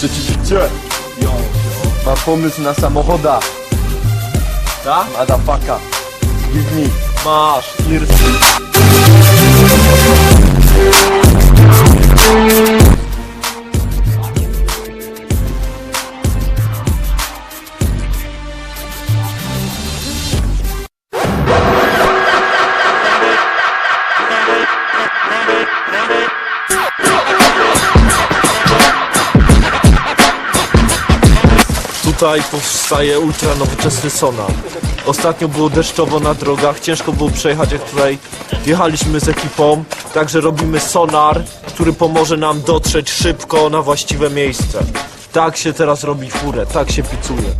Rzeczywiście. Ma pomysł na samochoda. Tak? Madafaka. Give me. Masz, Irsy. Tutaj powstaje ultra nowoczesny sonar. Ostatnio było deszczowo na drogach, ciężko było przejechać jak tutaj jechaliśmy z ekipą. Także robimy sonar, który pomoże nam dotrzeć szybko na właściwe miejsce. Tak się teraz robi furę, tak się picuje.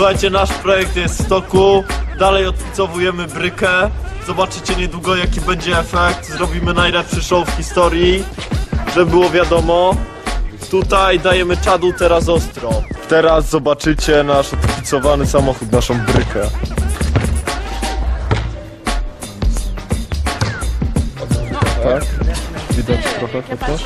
Słuchajcie, nasz projekt jest w toku. Dalej odpicowujemy brykę. Zobaczycie niedługo jaki będzie efekt. Zrobimy najlepszy show w historii, żeby było wiadomo. Tutaj dajemy czadu teraz ostro. Teraz zobaczycie nasz odpicowany samochód, naszą brykę. Tak? Widać trochę chociaż?